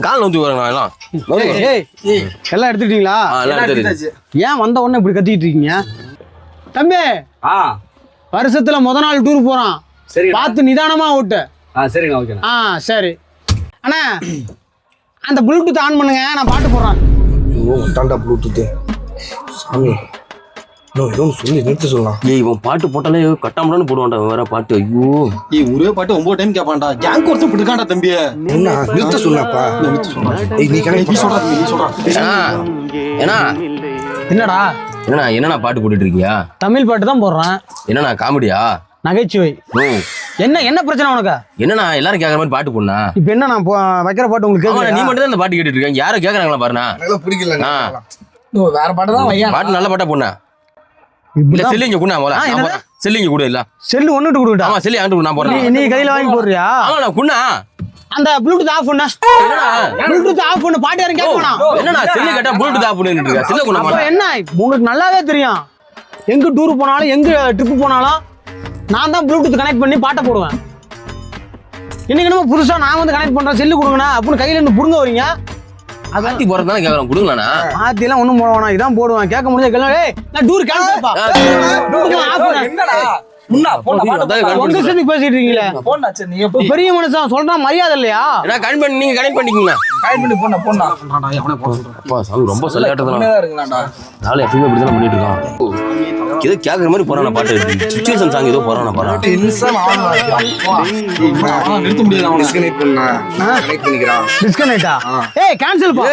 கால் நோத்தி நான் எல்லாம். ஏய் எல்லாம் எடுத்துக்கிட்டீங்களா? ஆ, எல்லாம் எடுத்துட்டு ஏன் வந்த உடனே இப்படி கத்திட்டு இருக்கீங்க? தம்பி ஆ. வருஷத்துல முத நாள் டூர் போறான். சரிங்க பார்த்து நிதானமா ஓட்டு. ஆ சரிங்க ஓகேண்ணா. ஆ சரி. அண்ணா அந்த ப்ளூடூத் ஆன் பண்ணுங்க நான் பாட்டு போடுறேன். ஐயோ தாண்டா ப்ளூடூத்து சாமி. இன்னும் சொல்லி நிறுத்த சொல்லலாம். ஏய் இவன் பாட்டு போட்டாலே கட்டாமடான்னு போடுவான்டா வேற பாட்டு. ஐயோ. ஏய் ஒரே பாட்டு ஒன்பது டைம் கேட்பான்டா கேங்க் ஒருத்தன் பிடிக்காண்டா தம்பி. என்ன? நிறுத்த சொன்னாப்பா. ஏய் நீ நீ சொல்றா நீ சொல்றா. ஏன்னா ஏன்னா. என்னடா? என்னண்ணா என்னண்ணா பாட்டு போட்டுட்டு இருக்கியா? தமிழ் பாட்டு தான் போடுறேன். என்னண்ணா காமெடியா? நகைச்சுவை. என்ன என்ன பிரச்சனை உனக்கு? என்னண்ணா எல்லாரும் கேட்குற மாதிரி பாட்டு போடணா இப்போ என்ன நான் போ- வைக்கிற பாட்டு உங்களுக்கு நீ? மட்டும் தான் இந்த பாட்டு கேட்டுட்டு இருக்க. யாரும் கேட்கறாங்களா பாருண்ணா. எனக்கு பிடிக்கல. வேற பாட்டு தான் பாட்டு நல்ல பாட்டா போடணா இல்ல இப்படிதான் செல்லு இங்க கூட ஆ, போல என்னது? செல்லு இங்க கூட இல்ல. செல்லு ஒண்ணுட்டு கொடுக்கட்டா ஆமா செல்லு ஆண்டு நான் நீ கையில வாங்கி போடுறியா? ஆமாண்ணா குண்ணா. அந்த ப்ளூடூத் ஆஃப் பண்ண ப்ளூடூத் ஆஃப் பண்ணு பாட்டு யாரும் கேட்க வேணாம் என்னண்ணா செல்லு கேட்டா ப்ளூடூத் ஆஃப் பண்ணிட்டு இருக்க. செல்ல குண்ணா அப்ப என்ன? உங்களுக்கு நல்லாவே தெரியும். எங்க டூர் போனாலும் எங்க ட்ரிப் போனாலும் நான் தான் ப்ளூடூத் கனெக்ட் பண்ணி பாட்டை போடுவேன். இன்னைக்கு என்னமோ புதுசா நான் வந்து கனெக்ட் பண்றேன். செல்லு கொடுங்கண்ணா. அப்படின்னு கையில இருந்து புடுங்க வரீங்க மாத்தி போறது தானே கேக்குறேன். கொடுங்களாண்ணா? மாத்தி எல்லாம் ஒண்ணும் போட வேணாம். இதான் போடுவேன். கேட்க முடிஞ்ச கேள்வி ஏய் நான் டூர் பண்ண என்னடா? பேசிட்டு இருக்கீங்களே? பெரிய மனுஷன் சொல்றான் மரியாதை இல்லையா? கனெக்ட் பண்ணி நீங்க கனெக்ட் பண்ணிக்கீங்களா ரொம்ப நாளை எப்பயுமே பண்ணிட்டு இருக்கான் ஏதோ கேட்குற மாதிரி போறான பாட்டு. சுச்சுவேஷன் சாங் ஏதோ போறான பாரு டென்ஷன் நிறுத்த முடியாது அவனை. டிஸ்கனெக்ட் பண்ணா கனெக்ட் பண்ணிக்கிறான். டிஸ்கனெக்டா ஏய் கேன்சல் பா